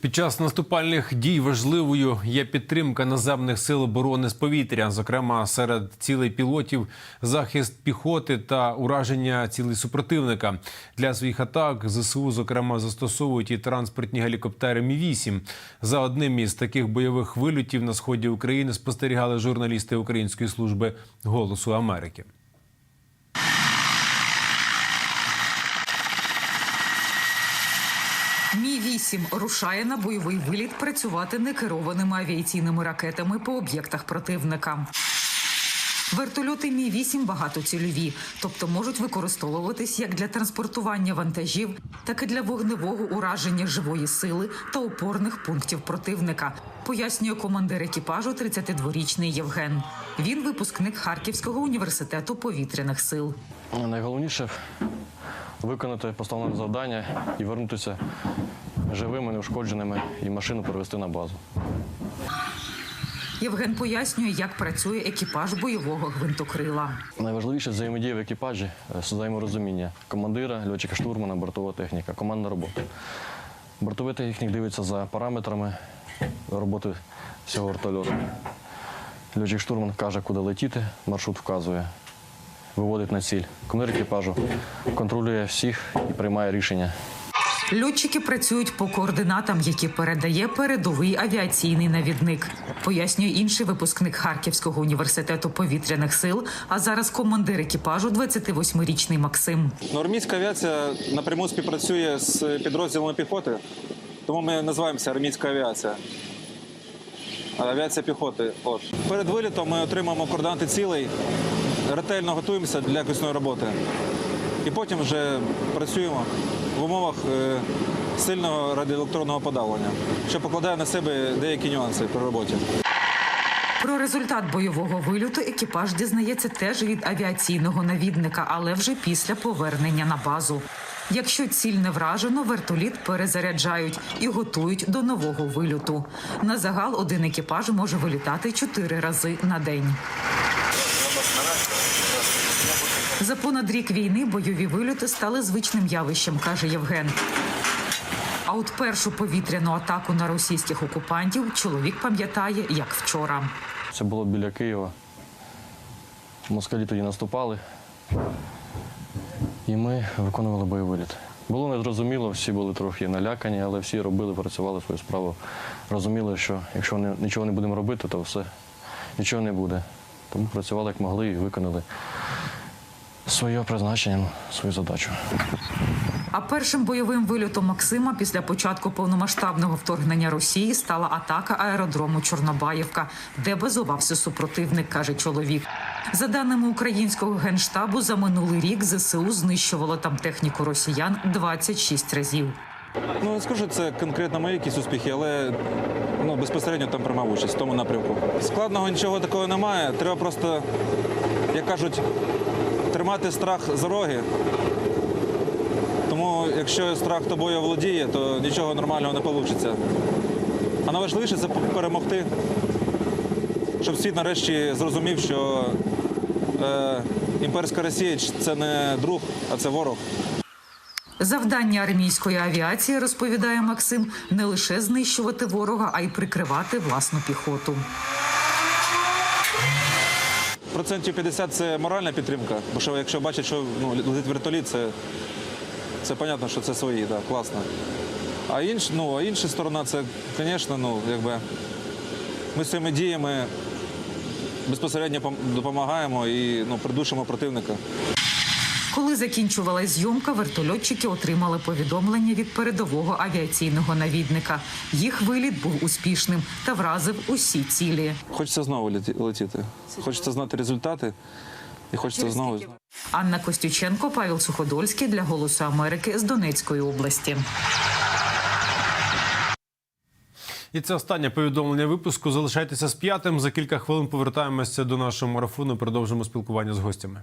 Під час наступальних дій важливою є підтримка наземних сил оборони з повітря, зокрема серед цілей пілотів, захист піхоти та ураження цілей супротивника. Для своїх атак ЗСУ, зокрема, застосовують і транспортні гелікоптери Мі 8 За одним із таких бойових вильотів на сході України спостерігали журналісти Української служби голосу Америки. Мі 8 рушає на бойовий виліт працювати некерованими авіаційними ракетами по об'єктах противника. Вертольоти Мі 8 багатоцільові, тобто можуть використовуватись як для транспортування вантажів, так і для вогневого ураження живої сили та опорних пунктів противника. Пояснює командир екіпажу 32-річний Євген. Він випускник Харківського університету повітряних сил. Найголовніше виконати поставлене завдання і вернутися живими, неушкодженими і машину перевести на базу. Євген пояснює, як працює екіпаж бойового гвинтокрила. Найважливіше взаємодія в екіпажі, е, взаєморозуміння командира, льотчика штурмана, бортова техніка, командна робота. Бортовий технік дивиться за параметрами роботи всього вертольоту. Льотчик штурман каже, куди летіти, маршрут вказує, виводить на ціль. Командир екіпажу контролює всіх і приймає рішення. Льотчики працюють по координатам, які передає передовий авіаційний навідник. Пояснює інший випускник Харківського університету повітряних сил, а зараз командир екіпажу 28-річний Максим. Армійська авіація напряму співпрацює з підрозділами піхоти, тому ми називаємося армійська авіація. Авіація піхоти. От. Перед вилітом ми отримаємо координати цілей, ретельно готуємося для якісної роботи. І потім вже працюємо в умовах е, сильного радіоелектронного подавлення, що покладає на себе деякі нюанси при роботі. Про результат бойового вильоту екіпаж дізнається теж від авіаційного навідника, але вже після повернення на базу. Якщо ціль не вражено, вертоліт перезаряджають і готують до нового вильоту. На загал один екіпаж може вилітати чотири рази на день. За понад рік війни бойові вильоти стали звичним явищем, каже Євген. А от першу повітряну атаку на російських окупантів чоловік пам'ятає як вчора. Це було біля Києва. Москалі тоді наступали. І ми виконували бойовий виліт. Було незрозуміло, всі були трохи налякані, але всі робили, працювали свою справу. Розуміли, що якщо нічого не будемо робити, то все нічого не буде. Тому працювали як могли і виконали своє призначення, свою задачу. А першим бойовим вильотом Максима після початку повномасштабного вторгнення Росії стала атака аеродрому Чорнобаївка, де базувався супротивник, каже чоловік. За даними українського генштабу, за минулий рік ЗСУ знищувало там техніку росіян 26 разів. Ну, не скажу, це конкретно мої якісь успіхи, але ну, безпосередньо там приймав участь в тому напрямку. Складного нічого такого немає. Треба просто, як кажуть, тримати страх за роги. Тому якщо страх тобою володіє, то нічого нормального не вийде. А найважливіше це перемогти, щоб світ нарешті зрозумів, що е, імперська Росія це не друг, а це ворог. Завдання армійської авіації, розповідає Максим, не лише знищувати ворога, а й прикривати власну піхоту. Процентів 50 це моральна підтримка, бо що якщо бачать, що ну, летить вертоліт, це, це понятно, що це свої, да, класно. А, інш, ну, а інша сторона, це, звісно, ну, якби ми своїми діями безпосередньо допомагаємо і ну, придушимо противника. Коли закінчувалась зйомка, вертольотчики отримали повідомлення від передового авіаційного навідника. Їх виліт був успішним та вразив усі цілі. Хочеться знову леті- летіти. Хочеться знати результати і хочеться знову. Анна Костюченко, Павел Суходольський для Голосу Америки з Донецької області. І це останнє повідомлення випуску. Залишайтеся з п'ятим. За кілька хвилин повертаємося до нашого марафону. Продовжимо спілкування з гостями.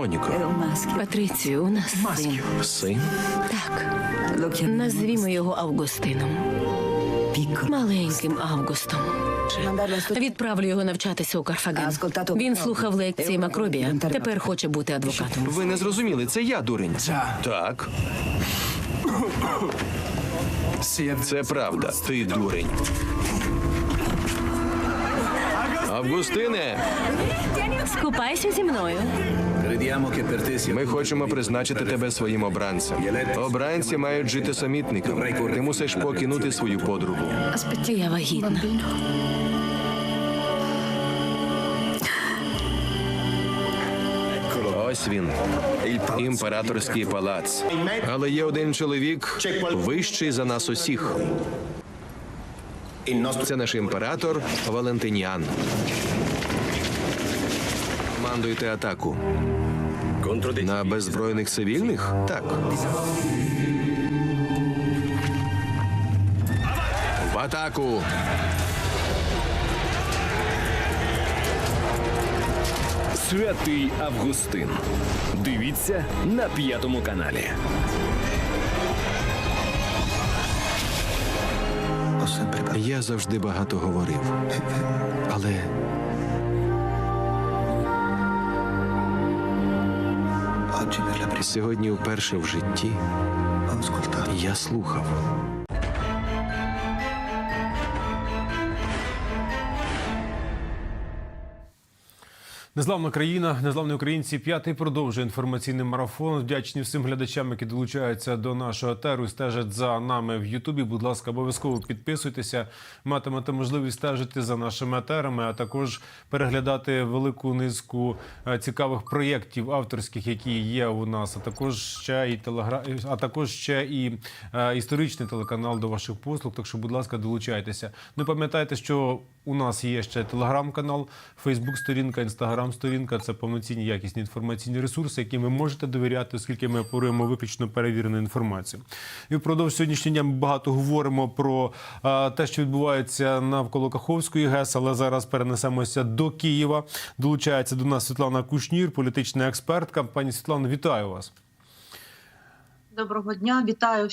Моніко, Патрицію, у нас син. син? Так. Назвімо його Августином. Маленьким Августом. Відправлю його навчатися у Карфаген. Він слухав лекції Макробія. Тепер хоче бути адвокатом. Ви не зрозуміли, це я дурень. Так. Це правда, ти дурень. Августине, Скупайся зі мною. Ми хочемо призначити тебе своїм обранцем. Обранці мають жити самітником. Ти мусиш покинути свою подругу. Я вагітна. Ось він, імператорський палац. Але є один чоловік вищий за нас усіх. Це наш імператор Валентиніан. Командуйте атаку. На беззбройних цивільних? Так. В атаку. Святий Августин. Дивіться на п'ятому каналі. Я завжди багато говорив. Але сьогодні вперше в житті я слухав. Незламна країна, незламні українці. П'ятий продовжує інформаційний марафон. Вдячні всім глядачам, які долучаються до нашого етеру і стежать за нами в Ютубі. Будь ласка, обов'язково підписуйтеся, матимете можливість стежити за нашими етерами, а також переглядати велику низку е, цікавих проєктів авторських, які є у нас. А також ще і телегра... а також ще і е, історичний телеканал до ваших послуг. Так що, будь ласка, долучайтеся. Ну пам'ятайте, що у нас є ще телеграм-канал, Фейсбук-сторінка, інстаграм-сторінка. Це повноцінні якісні інформаційні ресурси, яким ви можете довіряти, оскільки ми оперуємо виключно перевірену інформацію. І впродовж сьогоднішнього дня ми багато говоримо про а, те, що відбувається навколо Каховської ГЕС, але зараз перенесемося до Києва. Долучається до нас Світлана Кушнір, політична експертка. Пані Світлано, вітаю вас. Доброго дня, вітаю всіх.